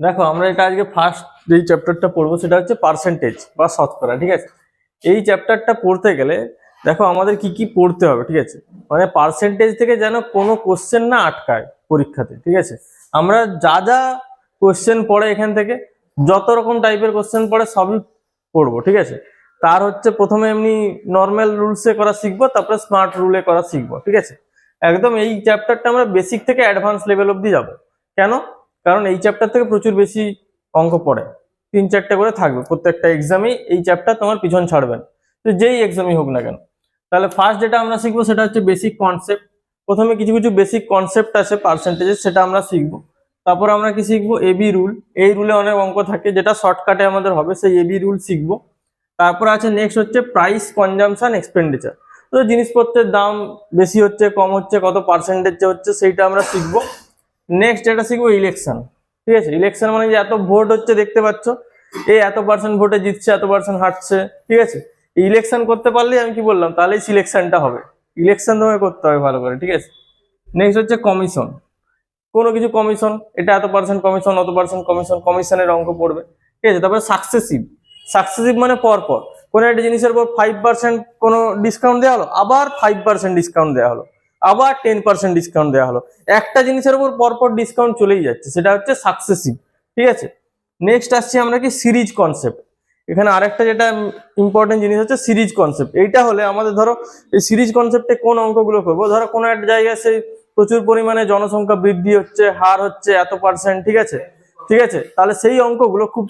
দেখো, আমরা এটা আজকে ফার্স্ট যেই চ্যাপ্টারটা পড়ব সেটা হচ্ছে পার্সেন্টেজ বা শতকরা, ঠিক আছে? এই চ্যাপ্টারটা পড়তে গেলে দেখো, আমাদের কি কি পড়তে হবে, ঠিক আছে? মানে পার্সেন্টেজ থেকে যেন কোনো কোশ্চেন না আটকায় পরীক্ষাতে, ঠিক আছে? আমরা যা যা কোশ্চেন পড়ে এখান থেকে, যত রকম টাইপের কোশ্চেন পড়ে সবই পড়ব, ঠিক আছে? তার হচ্ছে প্রথমে এমনি নর্মাল রুলসে করা শিখব, তারপরে স্মার্ট রুলে করা শিখব, ঠিক আছে? একদম এই চ্যাপ্টারটা আমরা বেসিক থেকে অ্যাডভান্স লেভেল অবধি যাব। কেন? কারণ এই চ্যাপ্টার থেকে প্রচুর বেশি অঙ্ক পড়ে। তিন চারটে করে থাকবে। প্রত্যেকটা এক্সামেই এই চ্যাপ্টার তোমার পিছন ছাড়বেন তো যেই এক্সামই হোক না কেন। তাহলে ফার্স্ট যেটা আমরা শিখব সেটা হচ্ছে বেসিক কনসেপ্ট প্রথমে কিছু কিছু বেসিক কনসেপ্ট আছে পার্সেন্টেজের সেটা আমরা শিখব। তারপর আমরা কি শিখব? এবি রুল এই রুলে অনেক অঙ্ক থাকে, যেটা শর্টকাটে আমাদের হবে, সেই এবি রুল শিখব। তারপর আছে নেক্সট হচ্ছে প্রাইস কনজামশন এক্সপেন্ডিচার তো জিনিসপত্রের দাম বেশি হচ্ছে, কম হচ্ছে, কত পার্সেন্টেজ হচ্ছে, সেইটা আমরা শিখব। নেক্সট যেটা শিখব ইলেকশন ঠিক আছে? ইলেকশন মানে যে এত ভোট হচ্ছে, দেখতে পাচ্ছ? এই এত পার্সেন্ট ভোটে জিতছে, এত পার্সেন্ট হাঁটছে ঠিক আছে? ইলেকশন করতে পারলেই আমি কি বললাম, তাহলেই সিলেকশনটা হবে। ইলেকশন তোমায় করতে হবে ভালো করে, ঠিক আছে? নেক্সট হচ্ছে কমিশন কোনো কিছু কমিশন এটা এত পার্সেন্ট কমিশন অত পার্সেন্ট কমিশন কমিশনের অঙ্ক পড়বে। ঠিক আছে? তারপরে সাকসেসিভ সাকসেসিভ মানে পর পর কোনো একটা জিনিসের উপর ফাইভ পার্সেন্ট কোনো ডিসকাউন্ট দেওয়া হলো, আবার ফাইভ পার্সেন্ট ডিসকাউন্ট দেওয়া হলো। আবার টেন পার্সেন্ট ডিসকাউন্ট দেওয়া হলো। একটা জিনিসের উপর পরপর ডিসকাউন্ট চলেই যাচ্ছে, সেটা হচ্ছে সাকসেসিভ ঠিক আছে? নেক্সট আসছি আমরা কি? সিরিজ কনসেপ্ট এখানে আরেকটা যেটা ইম্পর্টেন্ট জিনিস হচ্ছে সিরিজ কনসেপ্ট এইটা হলে আমাদের ধরো, এই সিরিজ কনসেপ্টে কোন অঙ্কগুলো করব? ধরো কোনো একটা জায়গায় সেই প্রচুর পরিমাণে জনসংখ্যা বৃদ্ধি হচ্ছে, হার হচ্ছে, এত পার্সেন্ট ঠিক আছে? ঠিক আছে? তাহলে সেই অঙ্কগুলো খুব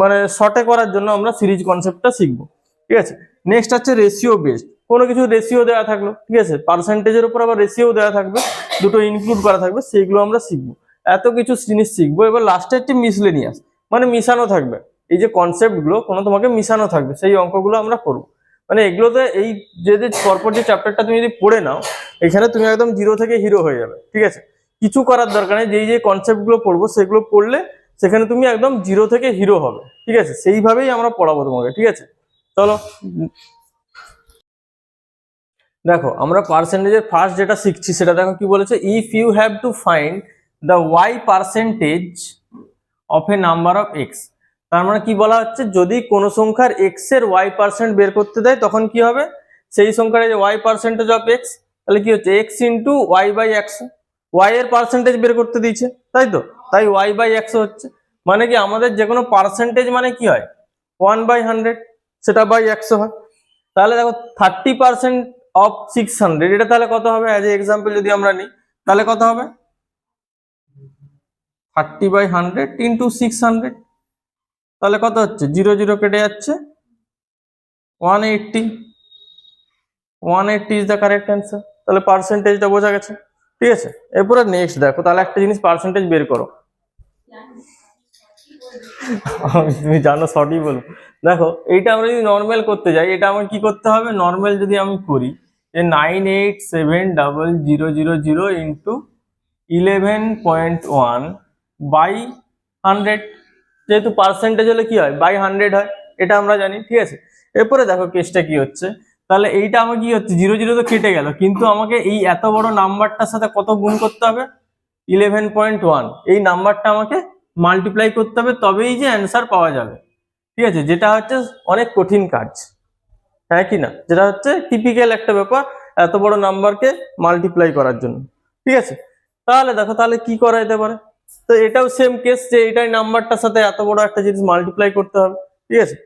মানে শর্টে করার জন্য আমরা সিরিজ কনসেপ্টটা শিখব, ঠিক আছে? নেক্সট হচ্ছে রেশিও বেসড কোনো কিছু রেশিও দেওয়া থাকল, ঠিক আছে? পার্সেন্টেজের উপর আবার রেশিও দেওয়া থাকবে, দুটো ইনক্লুড করা থাকবে, সেইগুলো আমরা শিখব। এত কিছু জিনিস শিখব, এবার লাস্টে হচ্ছে মিসলেনিয়াস মানে মিশানো থাকবে। এই যে কনসেপ্টগুলো কোনো তোমাকে মিশানো থাকবে, সেই অঙ্কগুলো আমরা করব। মানে এগুলোতে এই যে যে পরপর যে চ্যাপ্টারটা তুমি যদি পড়ে নাও, এখানে তুমি একদম জিরো থেকে হিরো হয়ে যাবে, ঠিক আছে? কিছু করার দরকার নেই, যেই যে কনসেপ্টগুলো পড়ব, সেগুলো পড়লে সেখানে তুমি একদম জিরো থেকে হিরো হবে, ঠিক আছে? সেইভাবেই আমরা পড়াবো তোমাকে, ঠিক আছে? চলো দেখো, আমরা পার্সেন্টেজের ফার্স্ট যেটা শিখছি সেটা দেখো কি বলেছে if you have to find the Y percentage of a number of X তার মানে কি বলা হচ্ছে, যদি কোনো সংখ্যার এক্সের ওয়াই পার্সেন্ট বের করতে দেয়, তখন কি হবে? সেই সংখ্যার যে ওয়াই পার্সেন্টেজ অফ এক্স তাহলে কি হচ্ছে এক্স ইন্টু ওয়াই বাই একশো ওয়াই এর পার্সেন্টেজ বের করতে দিয়েছে, তাই তো? তাই ওয়াই বাই একশো হচ্ছে। মানে কি আমাদের যে কোনো পার্সেন্টেজ মানে কি হয়? ওয়ান বাই হান্ড্রেড সেটা বাই একশো হয়। তাহলে দেখো thirty percent of six hundred এটা তাহলে কত হবে? অ্যাজ এ এক্সাম্পল যদি আমরা নিই, তাহলে কত হবে? Thirty by hundred into six hundred তাহলে কত হচ্ছে? জিরো জিরো কেটে যাচ্ছে। One eighty one eighty is the correct answer তাহলে পার্সেন্টেজটা বোঝা গেছে। ঠিক আছে? এরপরে নেক্সট দেখো, তাহলে একটা জিনিস পার্সেন্টেজ বের করো। তুমি জানো, সঠিক বলব। দেখো, এইটা আমরা যদি নর্মাল করতে যাই, এটা আমার কি করতে হবে? নর্মাল যদি আমি করি যে nine eight seven double zero zero zero into eleven point one by hundred যেহেতু পার্সেন্টেজ হলে কী হয়? বাই হান্ড্রেড হয়, এটা আমরা জানি, ঠিক আছে? এরপরে দেখো কেসটা কি হচ্ছে। তাহলে এইটা আমার কি হচ্ছে? জিরো জিরো তো কেটে গেল, কিন্তু আমাকে এই এত বড় নাম্বারটার সাথে কত গুণ করতে হবে? ইলেভেন পয়েন্ট ওয়ান এই নাম্বারটা আমাকে মাল্টিপ্লাই করতে হবে, তবেই যে অ্যান্সার পাওয়া যাবে। ঠিক আছে? যেটা হচ্ছে অনেক কঠিন কাজ। হ্যাঁ কি না? যেটা হচ্ছে টিপিক্যাল একটা ব্যাপার, এত বড় নাম্বারকে মাল্টিপ্লাই করার জন্য। ঠিক আছে? তাহলে দেখো, তাহলে কি করা যেতে পারে? তো এটাও সেম কেস যে এটাই নাম্বারটার সাথে এত বড় একটা জিনিস মাল্টিপ্লাই করতে হবে। ঠিক আছে?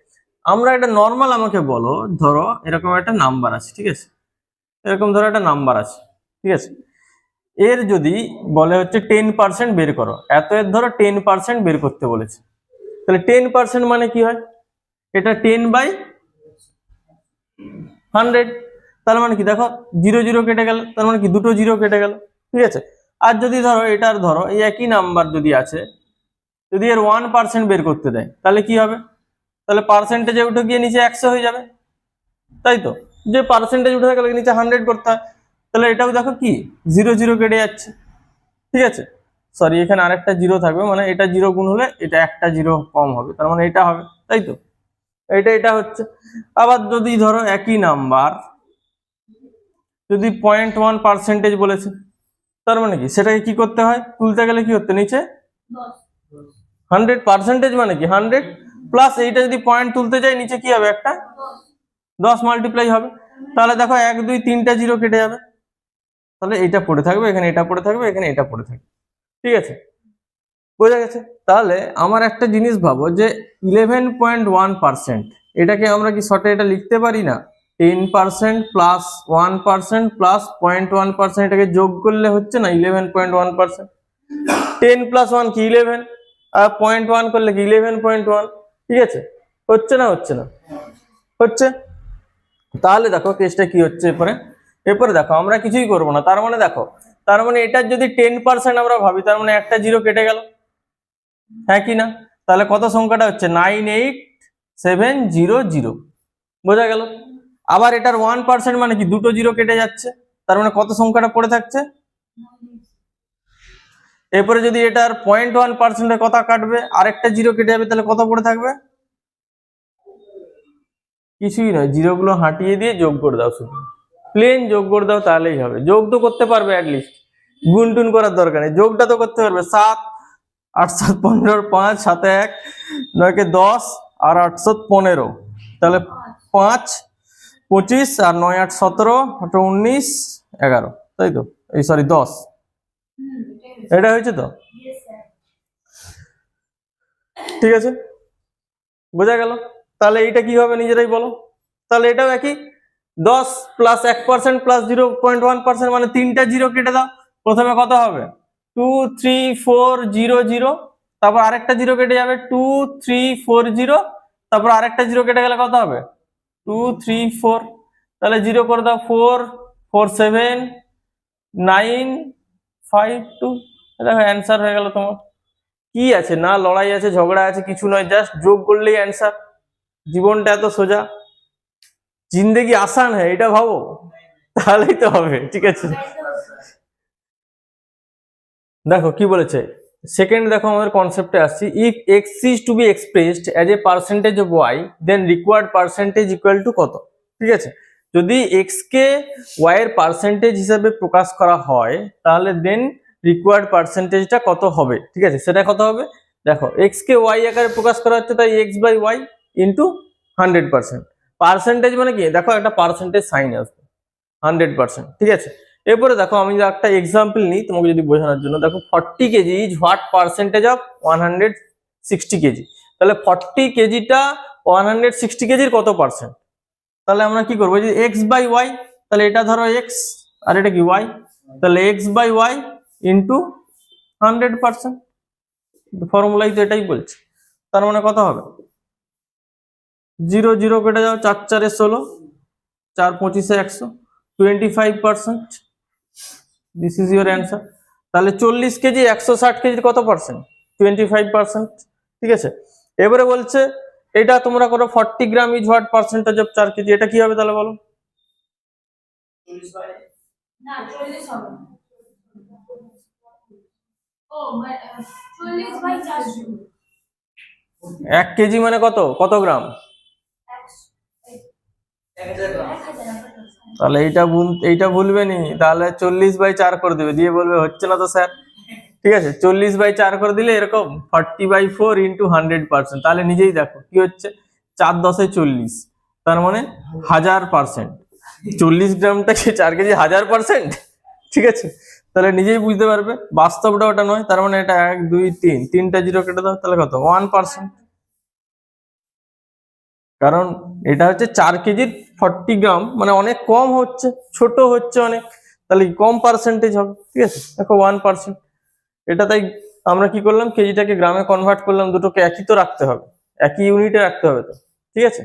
আমরা এটা নর্মাল আমাকে বলো, ধরো এরকম একটা নাম্বার আছে, ঠিক আছে? এরকম ধরো একটা নাম্বার আছে, ঠিক আছে? এর যদি বলে হচ্ছে টেন পার্সেন্ট বের করো, এত এর ধরো টেন পার্সেন্ট বের করতে বলেছে। তাহলে টেন পার্সেন্ট মানে কি হয়? এটা টেন বাই হান্ড্রেড তার মানে কি? দেখো জিরো জিরো কেটে গেল, তার মানে কি? দুটো জিরো কেটে গেল, ঠিক আছে? আর যদি ধরো, এটার ধরো, এই একই নাম্বার যদি আছে, যদি এর ওয়ান পার্সেন্ট বের করতে দেয়, তাহলে কি হবে? তাহলে পার্সেন্টেজে উঠে গিয়ে নিচে একশো হয়ে যাবে, তাই তো? যে পার্সেন্টেজ উঠে গেলে, নিচে হান্ড্রেড করতে হয়, তাহলে এটাও দেখো কি? জিরো জিরো কেটে যাচ্ছে, ঠিক আছে? সরি এখানে আরেকটা জিরো থাকবে মানে এটা জিরো গুণ হলে এটা একটা জিরো কম হবে, তার মানে এটা হবে, তাই তো? এটা এটা হচ্ছে। আবার যদি ধরো একই নাম্বার, যদি পয়েন্ট ওয়ান পার্সেন্টেজ বলেছে, তার মানে কি? সেটাকে কি করতে হয়? তুলতে গেলে কি হতে নিচে? হান্ড্রেড পার্সেন্টেজ মানে কি? হান্ড্রেড প্লাস এইটা যদি পয়েন্ট তুলতে যাই, নিচে কি হবে একটা? দশ মাল্টিপ্লাই হবে। তাহলে দেখো এক, দুই, তিনটা জিরো কেটে যাবে। তাহলে এইটা পড়ে থাকবে, এখানে এটা পড়ে থাকবে, এখানে এটা পড়ে থাকবে। ঠিক আছে? বোঝা গেছে? তাহলে আমার একটা জিনিস ভাবো যে ইলেভেন পয়েন্ট ওয়ান পার্সেন্ট এটাকে আমরা কি শর্টে এটা লিখতে পারি না? Ten percent plus one percent plus point one percent এটাকে যোগ করলে হচ্ছে না eleven point one percent ten plus one কি ইলেভেন আর পয়েন্ট ওয়ান করলে কি ইলেভেন পয়েন্ট ওয়ান ঠিক আছে? হচ্ছে না হচ্ছে না। হচ্ছে? তাহলে দেখো কেসটা কি হচ্ছে এরপরে? এরপরে দেখো, আমরা কিছুই করব না। তার মানে দেখো, তার মানে এটার যদি টেন পার্সেন্ট আমরা ভাবি, তার মানে একটা জিরো কেটে গেল। হ্যাঁ কি না? তাহলে কত সংখ্যাটা হচ্ছে? Nine eight seven zero zero. বোঝা গেল? আবার এটার ওয়ান পার্সেন্ট মানে কি? দুটো জিরো কেটে যাচ্ছে। তার মানে কত সংখ্যাটা পড়ে থাকছে? এরপরে যদি এটার পয়েন্ট ওয়ান পার্সেন্টের কথা কাটবে, আরেকটা জিরো কেটে যাবে, তাহলে কত পড়ে থাকবে? কিছুই নয়। জিরো গুলো হাঁটিয়ে দিয়ে যোগ করে দাও শুধু। প্লেন যোগ করে দাও, তাহলেই হবে। যোগ তো করতে পারবে অ্যাটলিস্ট গুণ টুন করার দরকার নেই। যোগটা তো করতে পারবে। সাত আট সাত পনেরো, পাঁচ, সাতে এক, নয়কে দশ আর আটশো পনেরো। তাহলে পাঁচ, পঁচিশ আর নয়, আট, সতেরো, আট, উনিশ, এগারো। তাই তো? এই সরি দশ। এটা হয়েছে তো? ঠিক আছে? বোঝা গেল? তাহলে এইটা কি হবে নিজেরাই বলো? তাহলে এটাও একই? দশ প্লাস এক percent plus zero point one percent মানে তিনটা জিরো কেটে দাও। প্রথমে কত হবে? Two three four zero zero তারপর আরেকটা জিরো কেটে যাবে টু থ্রি ফোর জিরো তারপর আরেকটা জিরো কেটে গেলে কত হবে? টু থ্রি ফোর তাহলে জিরো করে দাও four four seven nine five two দেখো অ্যান্সার হয়ে গেল তোমার। কি আছে? না, লড়াই আছে, ঝগড়া আছে, কিছু নয় জাস্ট যোগ করলেই অ্যান্সার জীবনটা এত সোজা। জিন্দেগি আসান হ্যাঁ এটা ভাবো? তাহলেই তো হবে, ঠিক আছে? দেখো, কি বলেছে? সেকেন্ড দেখো, আমাদের কনসেপ্টে আসছি। If X is to be expressed as a percentage of Y then required percentage equal to কত? ঠিক আছে? যদি এক্স কে ওয়াই এর পার্সেন্টেজ হিসাবে প্রকাশ করা হয়, তাহলে দেন রিকোয়ার্ড পার্সেন্টেজটা কত হবে? ঠিক আছে? সেটা কত হবে? দেখো এক্স কে ওয়াই আকারে প্রকাশ করা হচ্ছে, তাই X by Y into hundred percent percentage মানে কি? দেখো, একটা পার্সেন্টেজ সাইন আসবে। হান্ড্রেড পার্সেন্ট ঠিক আছে? এরপরে দেখো আমি একটা এক্সাম্পল নিই তোমাকে যদি বোঝানোর জন্য, দেখো forty kg is what percentage of one hundred sixty kg তাহলে ফর্টি কেজিটা ওয়ান হান্ড্রেড সিক্সটি কেজির কত পার্সেন্ট তাহলে আমরা কি করব? যে এক্স বাই ওয়াই তাহলে এটা ধরো এক্স আর এটা কি ওয়াই তাহলে X by Y into hundred percent ফর্মুলাই তো এটাই বলছে। তার মানে কত হবে? জিরো জিরো কেটে যাও, চার চারে ষোলো, চার পঁচিশে একশো twenty five percent this is your answer তাহলে চল্লিশ কেজি একশো ষাট কেজির কত পার্সেন্ট টোয়েন্টি ফাইভ পার্সেন্ট ঠিক আছে? এবারে বলছে এটা তোমরা করো forty gram is what percentage of চার কেজি? এটা কি হবে তাহলে বলো? মানে, এক কেজি মানে কত? কত গ্রাম তাহলে এইটা এইটা ভুলবে নি। তাহলে চল্লিশ বাই চার করে দেবে। দিয়ে বলবে, হচ্ছে না তো, স্যার। ঠিক আছে? চল্লিশ বাই চার করে দিলে এরকম forty by four into hundred percent. তাহলে নিজেই দেখো, কি হচ্ছে? চার দশে চল্লিশ। তার মানে হাজার পার্সেন্ট। চল্লিশ গ্রামটা কি চার কেজি? হাজার পার্সেন্ট? ঠিক আছে? তাহলে নিজেই বুঝতে পারবে। বাস্তবটা ওটা নয়। তার মানে এটা এক, দুই, তিন। তিনটা জিরো কেটে দাও, তাহলে কত? One percent. কারণ এটা হচ্ছে চার কেজির ফর্টি গ্রাম মানে অনেক কম হচ্ছে, ছোট হচ্ছে অনেক। তাহলে কম পার্সেন্টেজ হবে? ঠিক আছে, দেখো ওয়ান পার্সেন্ট এটা তাই আমরা কি করলাম? কেজিটাকে গ্রামে কনভার্ট করলাম, দুটোকে একই তো রাখতে হবে। একই ইউনিটে রাখতে হবে তো। ঠিক আছে?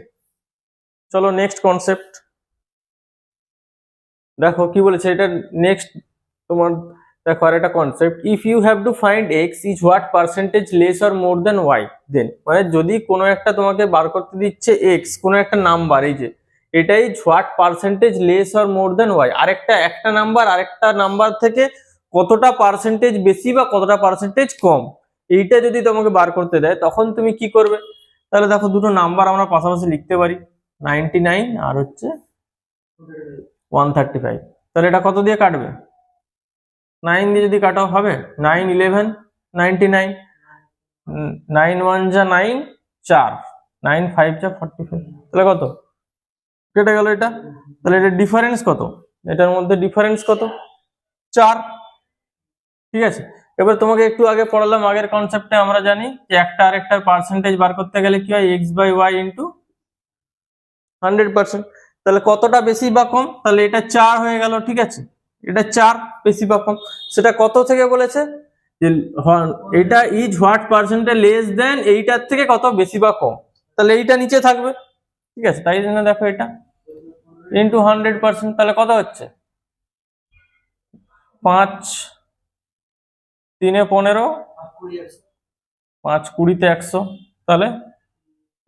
চলো নেক্সট কনসেপ্ট দেখো কি বলেছে, এটা নেক্সট তোমার দেখো, আর একটা concept if you have to find X is what percentage less or more then Y then মানে যদি কোনো একটা তোমাকে বার করতে দিচ্ছে এক্স কোনো একটা নাম্বার এই যে, এটাই what percentage less or more then Y আরেকটা, একটা নাম্বার আরেকটা নাম্বার থেকে কতটা পার্সেন্টেজ বেশি বা কতটা পার্সেন্টেজ কম, এইটা যদি তোমাকে বার করতে দেয়, তখন তুমি কি করবে? তাহলে দেখো, দুটো নাম্বার আমরা পাশাপাশি লিখতে পারি নাইনটি নাইন আর হচ্ছে ওয়ান থার্টি ফাইভ তাহলে এটা কত দিয়ে কাটবে? নাইন দিয়ে যদি কাটা হবে nine eleven ninety nine nine one যা নাইন চার নাইন ফাইভ যা ফর্টি ফাইভ তাহলে কত? কেটে গেল এটা? তাহলে এটা ডিফারেন্স কত? এটার মধ্যে ডিফারেন্স কত? চার। ঠিক আছে? এবার তোমাকে একটু আগে পড়ালাম আগের কনসেপ্টে আমরা জানি যে একটা আরেকটার পার্সেন্টেজ বার করতে গেলে কি হয়? X by Y into hundred percent তাহলে কতটা বেশি বা কম? তাহলে এটা চার হয়ে গেল, ঠিক আছে? এটা চার বেশি কম। সেটা কত থেকে বলেছে? যে এটা ইজ হোয়াট পার্সেন্টে লেস দেন এইটার থেকে কত বেশি বা কম? তাহলে এইটা নিচে থাকবে। ঠিক আছে, তাই জন্য দেখো এটা। ইন্টু হান্ড্রেড পার্সেন্ট তাহলে কত হচ্ছে? পাঁচ, তিনে পনেরো, পাঁচ কুড়িতে একশো। তাহলে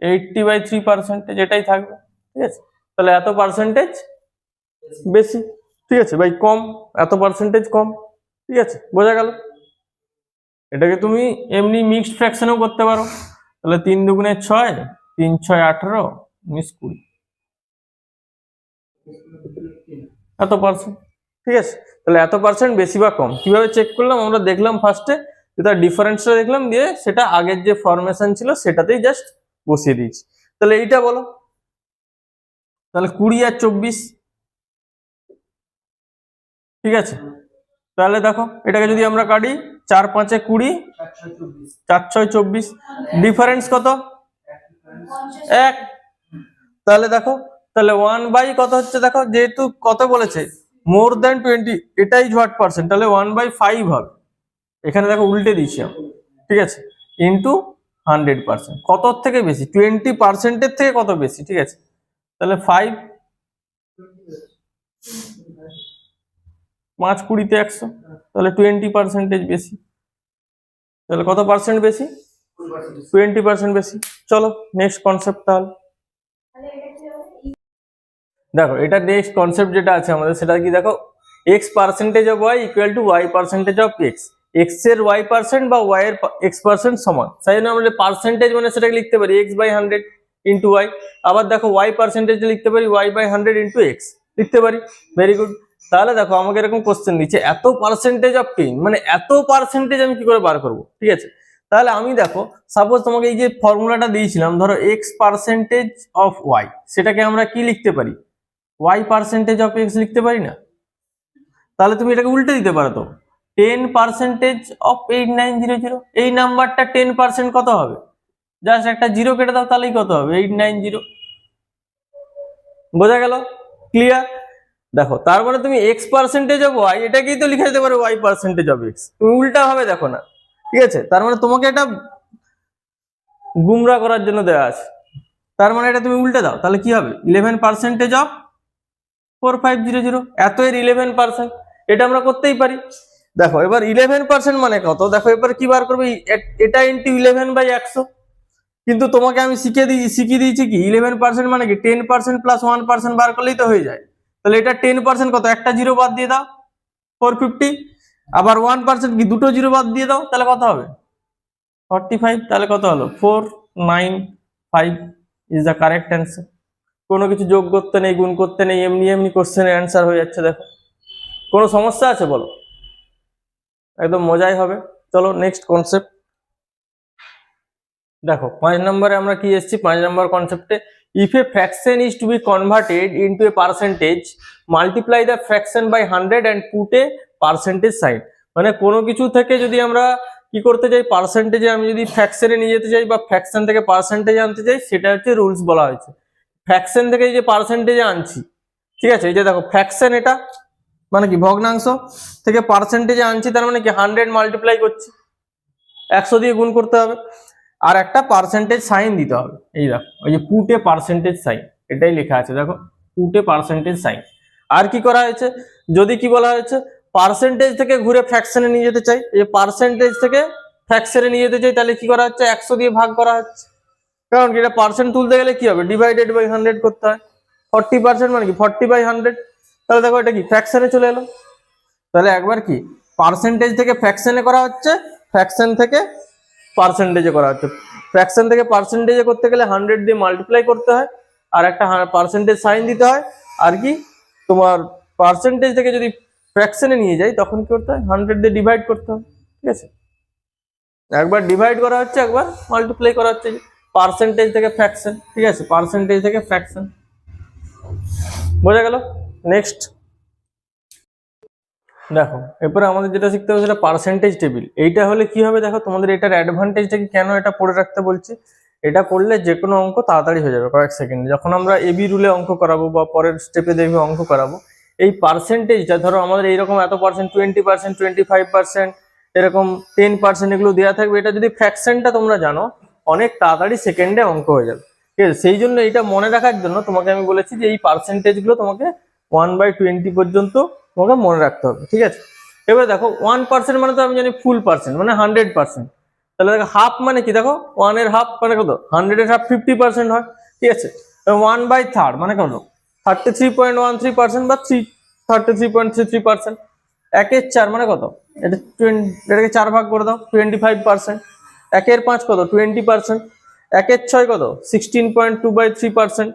এইটটি বাই থ্রি পার্সেন্টেজ এটাই থাকবে। ঠিক আছে, তাহলে এত পার্সেন্টেজ বেশি। ঠিক আছে, ভাই কম, এত পার্সেন্টেজ কম, ঠিক আছে, বোঝা গেল? এটাকে তুমি এমনি মিক্সড ফ্র্যাকশনেও করতে পারো। তাহলে তিন দুগুণে ছয়, তিন ছয় আঠারো উনিশ কুড়ি। এত পার্সেন্ট ঠিক আছে? তাহলে এত পার্সেন্ট বেশি বা কম? কীভাবে চেক করলাম? আমরা দেখলাম ফার্স্টে যে তার ডিফারেন্সটা দেখলাম, দিয়ে সেটা আগের যে ফরমেশন ছিল সেটাতেই জাস্ট বসিয়ে দিয়েছি। তাহলে এইটা বলো। তাহলে কুড়ি আর চব্বিশ ঠিক আছে? তাহলে দেখো, এটাকে যদি আমরা কাটি, চার পাঁচে কুড়ি, চার ছয় চব্বিশ ডিফারেন্স কত? এক। তাহলে দেখো, তাহলে ওয়ান বাই কত হচ্ছে দেখো? যেহেতু কত বলেছে মোর দ্যান টোয়েন্টি এটাই হোয়াট পার্সেন্ট তাহলে ওয়ান বাই ফাইভ হবে। এখানে দেখো উল্টে দিচ্ছি আমি, ঠিক আছে? ইন্টু হান্ড্রেড পার্সেন্ট কত থেকে বেশি? টোয়েন্টি পার্সেন্টের থেকে কত বেশি? ঠিক আছে? তাহলে ফাইভ পাঁচ কুড়িতে একশো, তাহলে টোয়েন্টি পার্সেন্টেজ বেশি। তাহলে কত পার্সেন্ট বেশি? টোয়েন্টি পার্সেন্ট বেশি। চলো নেক্সট কনসেপ্ট তাহলে। দেখো, এটা নেক্সট কনসেপ্ট যেটা আছে আমাদের, সেটা কি দেখো? X percentage of Y equal to Y percentage of X এক্সের ওয়াই পার্সেন্ট বা ওয়াই এর এক্স পার্সেন্ট সমান। তাই জন্য আমরা পার্সেন্টেজ মানে সেটাকে লিখতে পারি X by hundred into Y আবার দেখো ওয়াই পার্সেন্টেজ লিখতে পারি Y by hundred into X লিখতে পারি। ভেরি গুড তাহলে দেখো আমাকে এরকম কোশ্চেন দিচ্ছে, এত পার্সেন্টেজ অফ টেন মানে এত পার্সেন্টেজ আমি কি করে বার করব? ঠিক আছে? তাহলে আমি দেখো সাপোজ তোমাকে এই যে ফর্মুলাটা দিয়েছিলাম, ধরো এক্স পার্সেন্টেজ অফ ওয়াই সেটাকে আমরা কি লিখতে পারি? ওয়াই পার্সেন্টেজ অফ এক্স লিখতে পারি না? তাহলে তুমি এটাকে উল্টে দিতে পারো তো। Ten percentage of eight nine zero zero এই নাম্বারটা টেন পার্সেন্ট কত হবে? জাস্ট একটা জিরো কেটে দাও, তাহলেই কত হবে? এইট নাইন জিরো বোঝা গেল? ক্লিয়ার দেখো তার মানে তুমি এক্স পার্সেন্টেজ অফ ওয়াই এটাকেই তো লিখে দিতে পারো ওয়াই পার্সেন্টেজ অফ এক্স তুমি উল্টা ভাবে দেখো না, ঠিক আছে? তার মানে তোমাকে এটা গুমরা করার জন্য দেওয়া আছে। তার মানে এটা তুমি উল্টে দাও, তাহলে কি হবে? Eleven percentage of four five zero zero এত এর ইলেভেন পার্সেন্ট এটা আমরা করতেই পারি। দেখো, এবার ইলেভেন পার্সেন্ট মানে কত? দেখো, এবার কি বার করবে? এটা ইন্টু ইলেভেন বাই একশো। কিন্তু তোমাকে আমি শিখে দিই শিখিয়ে দিয়েছি কি? ইলেভেন পার্সেন্ট মানে কি? Ten percent plus one percent বার করলেই তো হয়ে যায়। তাহলে এটা টেন পার্সেন্ট কত? একটা জিরো বাদ দিয়ে দাও ফোর ফিফটি আবার ওয়ান পার্সেন্ট কি দুটো জিরো বাদ দিয়ে দাও, তাহলে কত হবে? ফর্টি ফাইভ তাহলে কত হলো? Four nine five is the correct answer কোনো কিছু যোগ করতে নেই, গুণ করতে নেই, এমনি এমনি কোশ্চেনের অ্যান্সার হয়ে যাচ্ছে, দেখো। কোনো সমস্যা আছে বলো? একদম মজাই হবে। চলো নেক্সট কনসেপ্ট দেখো, পাঁচ নম্বরে আমরা কি এসেছি? পাঁচ নম্বর কনসেপ্টে if a fraction is to be converted into a percentage multiply the fraction by hundred and put a percentage sign মানে কোনো কিছু থেকে যদি আমরা কি করতে চাই পার্সেন্টেজে আমি যদি ফ্র্যাকশনে নিয়ে যেতে চাই বা ফ্র্যাকশন থেকে পার্সেন্টেজে আনতে চাই সেটা হচ্ছে রুলস বলা হয়েছে। ফ্র্যাকশন থেকে এই যে পার্সেন্টেজে আনছি, ঠিক আছে? এই যে দেখো ফ্র্যাকশন এটা মানে কি, ভগ্নাংশ থেকে পার্সেন্টেজে আনছি, তার মানে কি হান্ড্রেড মাল্টিপ্লাই করছি। একশো দিয়ে গুণ করতে হবে। আর একটা পার্সেন্টেজ সাইন দিতে হবে। এই দেখো, ওই যে পুটে পার্সেন্টেজ সাইন এটাই লেখা আছে, দেখো পুটে পার্সেন্টেজ সাইন আর কি করা হয়েছে? যদি কি বলা হয়েছে পার্সেন্টেজ থেকে ঘুরে ফ্র্যাকশনে নিয়ে যেতে চাই, এই পার্সেন্টেজ থেকে ফ্র্যাকশনে নিয়ে যেতে চাই, তাহলে কি করা হচ্ছে? একশো দিয়ে ভাগ করা হচ্ছে। কারণ কি? এটা পার্সেন্ট তুলতে গেলে কি হবে? ডিভাইডেড বাই হান্ড্রেড করতে হয়। ফর্টি পার্সেন্ট মানে কি? ফর্টি বাই হান্ড্রেড তাহলে দেখো এটা কি? ফ্র্যাকশনে চলে এলো। তাহলে একবার কি? পার্সেন্টেজ থেকে ফ্র্যাকশনে করা হচ্ছে ফ্র্যাকশন থেকে পার্সেন্টেজে করা হচ্ছে। ফ্র্যাকশন থেকে পার্সেন্টেজে করতে গেলে হান্ড্রেড দিয়ে মাল্টিপ্লাই করতে হয়, আর একটা পার্সেন্টেজ সাইন দিতে হয়, আর কি তোমার পার্সেন্টেজ থেকে যদি ফ্র্যাকশনে নিয়ে যাই, তখন কি করতে হয়? হান্ড্রেড দিয়ে ডিভাইড করতে হয়, ঠিক আছে? একবার ডিভাইড করা হচ্ছে, একবার মাল্টিপ্লাই করা হচ্ছে পার্সেন্টেজ থেকে ফ্র্যাকশন ঠিক আছে? পার্সেন্টেজ থেকে ফ্র্যাকশন বোঝা গেল? নেক্সট দেখো, এরপরে আমাদের যেটা শিখতে হবে সেটা পার্সেন্টেজ টেবিল এইটা হলে কি হবে দেখো, তোমাদের এটার অ্যাডভান্টেজটা কি? কেন এটা পড়ে রাখতে বলছি? এটা করলে যে কোনো অঙ্ক তাড়াতাড়ি হয়ে যাবে কয়েক সেকেন্ডে যখন আমরা এবি রুলে অঙ্ক করাবো বা পরের স্টেপে দেখবে অঙ্ক করাবো, এই পার্সেন্টেজটা ধরো আমাদের এইরকম এত percent twenty percent twenty five percent এরকম টেন পার্সেন্ট এগুলো দেওয়া থাকবে, এটা যদি ফ্র্যাকশনটা তোমরা জানো, অনেক তাড়াতাড়ি সেকেন্ডে অঙ্ক হয়ে যাবে। ঠিক আছে? সেই জন্য এটা মনে রাখার জন্য তোমাকে আমি বলেছি যে এই পার্সেন্টেজগুলো তোমাকে ওয়ান বাই টোয়েন্টি পর্যন্ত তোমাকে মনে রাখতে হবে, ঠিক আছে? এবার দেখো ওয়ান পার্সেন্ট মানে তো আমি জানি ফুল পার্সেন্ট মানে হান্ড্রেড পার্সেন্ট তাহলে দেখো হাফ মানে কি? দেখো ওয়ানের হাফ মানে কত? হান্ড্রেডের হাফ ফিফটি পার্সেন্ট হয়, ঠিক আছে? ওয়ান বাই থার্ড মানে কত? Thirty three point one three percent বা three thirty three point three three percent একের চার মানে কত? এটা টোয়েন্টি এটাকে চার ভাগ করে দাও টোয়েন্টি ফাইভ পার্সেন্ট একের পাঁচ কত? টোয়েন্টি পার্সেন্ট একের ছয় কত? Sixteen point two by three percent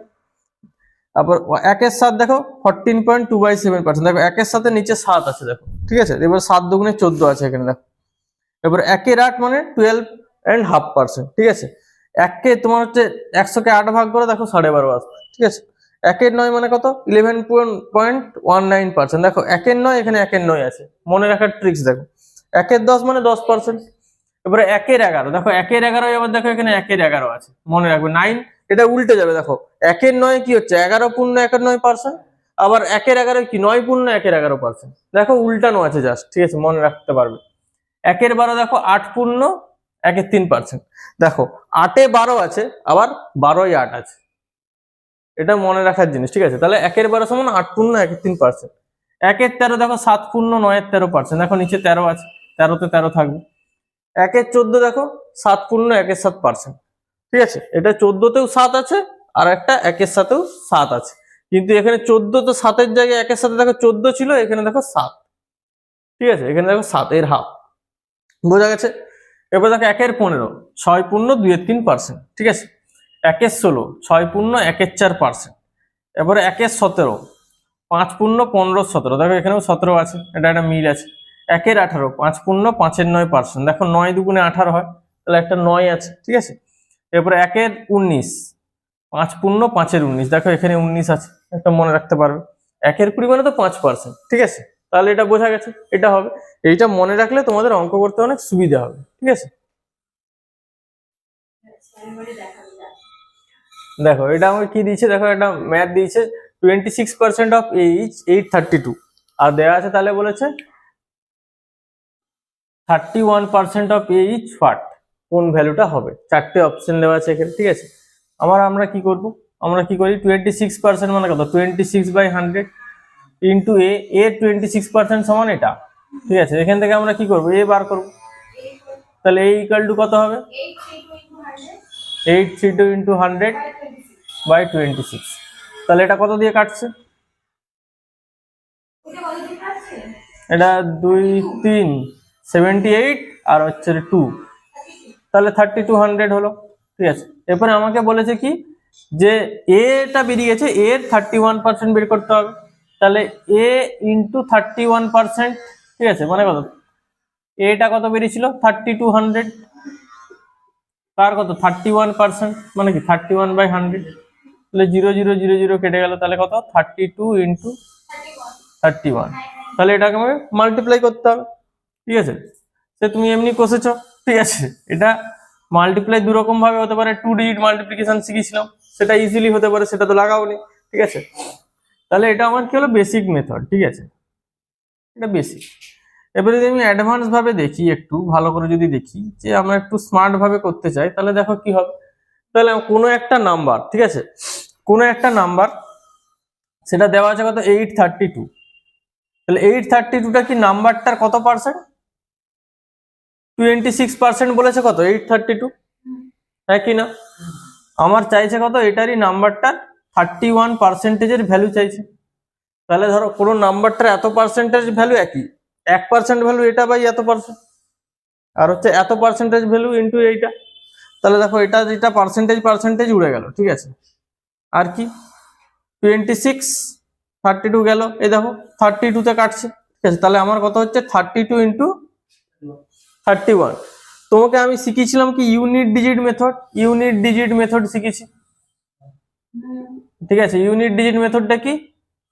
তারপর একের সাত দেখো fourteen point two by seven percent দেখো, একের সাথে নিচে সাত আছে, দেখো। ঠিক আছে? এবার সাত দুগুণে চোদ্দ আছে এখানে, দেখো। এবার একের আট মানে টুয়েলভ অ্যান্ড হাফ পার্সেন্ট ঠিক আছে? এককে তোমার হচ্ছে একশোকে আট ভাগ করে, দেখো, সাড়ে বারো আসবে, ঠিক আছে? একের নয় মানে কত? Eleven point one nine percent দেখো, একের নয়, এখানে একের নয় আছে। মনে রাখার ট্রিক্স দেখো। একের দশ মানে দশ পার্সেন্ট এবারে একের এগারো, দেখো, একের এগারো এবার দেখো, এখানে একের এগারো আছে। মনে রাখবে নাইন এটা উল্টে যাবে, দেখো। একের নয় কি হচ্ছে? এগারো পূর্ণ একের নয় পার্সেন্ট আবার একের এগারো কি? নয় পূর্ণ একের এগারো পার্সেন্ট দেখো, উল্টানো আছে জাস্ট ঠিক আছে, মনে রাখতে পারবে। একের বারো, দেখো, আট পূর্ণ, একের তিন পার্সেন্ট দেখো, আটে বারো আছে, আবার বারোই আট আছে। এটা মনে রাখার জিনিস, ঠিক আছে? তাহলে একের বারো সমান আট পূর্ণ, একের তিন পার্সেন্ট একের তেরো, দেখো, সাত পূর্ণ, নয়ের তেরো পার্সেন্ট দেখো, নিচে তেরো আছে, তেরোতে তেরো থাকবে। একের চোদ্দ, দেখো, সাত পূর্ণ, একের সাত পার্সেন্ট ঠিক আছে? এটা চোদ্দতেও সাত আছে, আর একটা একের সাথেও সাত আছে। কিন্তু এখানে চোদ্দ তো সাতের জায়গায় একের সাথে দেখো চোদ্দ ছিল, এখানে দেখো সাত। ঠিক আছে? এখানে দেখো সাতের হাফ। বোঝা গেছে? এবার দেখো একের পনেরো, ছয় পূর্ণ দুইয়ের তিন পার্সেন্ট। ঠিক আছে? একের ষোলো, ছয় পূর্ণ একের চার পার্সেন্ট। এবারে একের সতেরো, পাঁচ পূর্ণ পনেরো, সতেরো। দেখো এখানেও সতেরো আছে, এটা একটা মিল আছে। একের আঠারো, পাঁচ পূর্ণ পাঁচের নয় পার্সেন্ট। দেখো নয় দুগুণে আঠারো হয়, তাহলে একটা নয় আছে। ঠিক আছে? এরপরে একের উনিশ। পাঁচ পূর্ণ, পাঁচের উনিশ। দেখো এখানে উনিশ আছে, একটা মনে রাখতে পারবে। একের কুড়ি মানে তো পাঁচ পার্সেন্ট ঠিক আছে? তাহলে এটা বোঝা গেছে, এটা হবে। এইটা মনে রাখলে তোমাদের অঙ্ক করতে অনেক সুবিধা হবে, ঠিক আছে? দেখো, এটা আমাকে কি দিয়েছে? দেখো, একটা ম্যাথ দিয়েছে twenty six percent of H eight thirty two আর দেওয়া আছে তাহলে বলেছে thirty one percent of H ফাট কোন ভ্যালুটা হবে? চারটে অপশন দেওয়া আছে এখানে, ঠিক আছে? আমার আমরা কি করব? আমরা কি করি? টোয়েন্টি সিক্স পার্সেন্ট মানে কত? Twenty six by hundred into A A twenty six percent সমান এটা, ঠিক আছে? এখান থেকে আমরা কি করব? এ বার করব। তাহলে এ ইকাল টু কত হবে? Eight three two into hundred by twenty six তাহলে এটা কত দিয়ে কাটছে? এটা দুই তিন সেভেন্টি এইট আর হচ্ছে টু তাহলে থার্টি টু হান্ড্রেড হলো, ঠিক আছে? এরপরে আমাকে বলেছে কি? যে এটা বেরিয়ে গেছে এর থার্টি ওয়ান পার্সেন্ট বের করতে হবে। তাহলে A into thirty one percent ঠিক আছে? মানে কত? এটা কত বেরিয়েছিল? থার্টি টু হান্ড্রেড তার কত? থার্টি ওয়ান পার্সেন্ট মানে কি? থার্টি ওয়ান বাই হান্ড্রেড তাহলে জিরো জিরো জিরো জিরো কেটে গেল, তাহলে কত? Thirty two into thirty one তাহলে এটাকে আমাকে মাল্টিপ্লাই করতে হবে, ঠিক আছে? সে তুমি এমনি কষেছ। ঠিক আছে? এটা মাল্টিপ্লাই দু রকম ভাবে হতে পারে টু ডিজিট মাল্টিপ্লিকেশন শিখেছিলাম, সেটা ইজিলি হতে পারে, সেটা তো লাগাওনি ঠিক আছে? তাহলে এটা আমার কি হলো? বেসিক মেথড ঠিক আছে? এটা বেসিক এবারে যদি আমি অ্যাডভান্স ভাবে দেখি একটু, ভালো করে যদি দেখি, যে আমরা একটু স্মার্ট ভাবে করতে চাই, তাহলে দেখো কি হবে? তাহলে কোনো একটা নাম্বার ঠিক আছে? কোনো একটা নাম্বার সেটা দেওয়া আছে কত? এইট থার্টি টু তাহলে এইট থার্টি টুটা কি নাম্বারটার কত পার্সেন্ট টোয়েন্টি সিক্স পার্সেন্ট বলেছে কত? Eight thirty two? হ্যাঁ কি না? আমার চাইছে কত? এটারই নাম্বারটা থার্টি ওয়ান পার্সেন্টেজের ভ্যালু চাইছে। তাহলে ধরো কোনো নাম্বারটার এত পার্সেন্টেজ ভ্যালু একই। এক পার্সেন্ট ভ্যালু এটা বাই এত পার্সেন্ট আর হচ্ছে এত পার্সেন্টেজ ভ্যালু ইন্টু এইটা। তাহলে দেখো এটা যেটা পার্সেন্টেজ পার্সেন্টেজ উড়ে গেল, ঠিক আছে? আর কি? টোয়েন্টি সিক্স থার্টি টু গেল। এই দেখো, থার্টি টুতে কাটছে। ঠিক আছে, তাহলে আমার কত হচ্ছে? Thirty two into thirty one তোমাকে আমি শিখিয়েছিলাম কি unit digit method unit digit method শিখেছি। ঠিক আছে ইউনিট ডিজিট মেথডটা কি?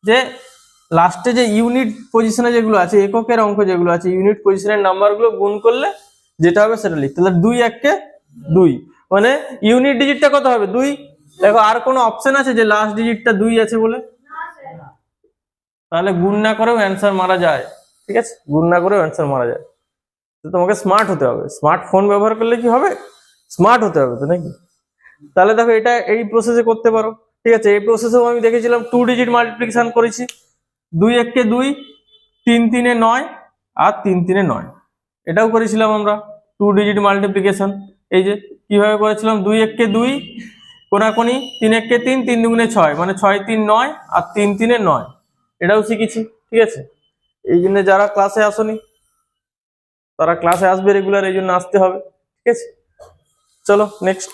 যে লাস্টে যে ইউনিট পজিশনে যেগুলো আছে, এককের অঙ্ক যেগুলো আছে ইউনিট পজিশনের নাম্বারগুলো গুণ করলে যেটা হবে সেটা লিখতে। তাহলে দুই এককে দুই। মানে ইউনিট ডিজিটটা কত হবে? দুই। দেখো, আর কোনো অপশন আছে যে লাস্ট ডিজিটটা দুই আছে বলে? তাহলে গুণ না করেও অ্যান্সার মারা যায়। ঠিক আছে? গুণ না করেও অ্যান্সার মারা যায়। তো তোমাকে স্মার্ট হতে হবে। স্মার্টফোন ব্যবহার করলে কি হবে? স্মার্ট হতে হবে তো নাকি? তাহলে দেখো এটা এই প্রসেসে করতে পারো। ঠিক আছে, এই প্রসেসেও আমি দেখেছিলাম টু ডিজিট মাল্টিপ্লিকেশন করেছি। দুই এককে দুই, তিন তিনে নয় আর তিন তিনে নয়। এটাও করেছিলাম আমরা টু ডিজিট মাল্টিপ্লিকেশন এই যে কীভাবে করেছিলাম? দুই এককে দুই, কোনাকুনি, তিন এককে তিন তিন দুগুণে ছয় মানে ছয় তিন নয় আর তিন তিনে নয়। এটাও শিখেছি, ঠিক আছে? এই জন্য যারা ক্লাসে আসনি তারা ক্লাসে আসবে রেগুলার এই জন্য আসতে হবে ঠিক আছে? চলো নেক্সট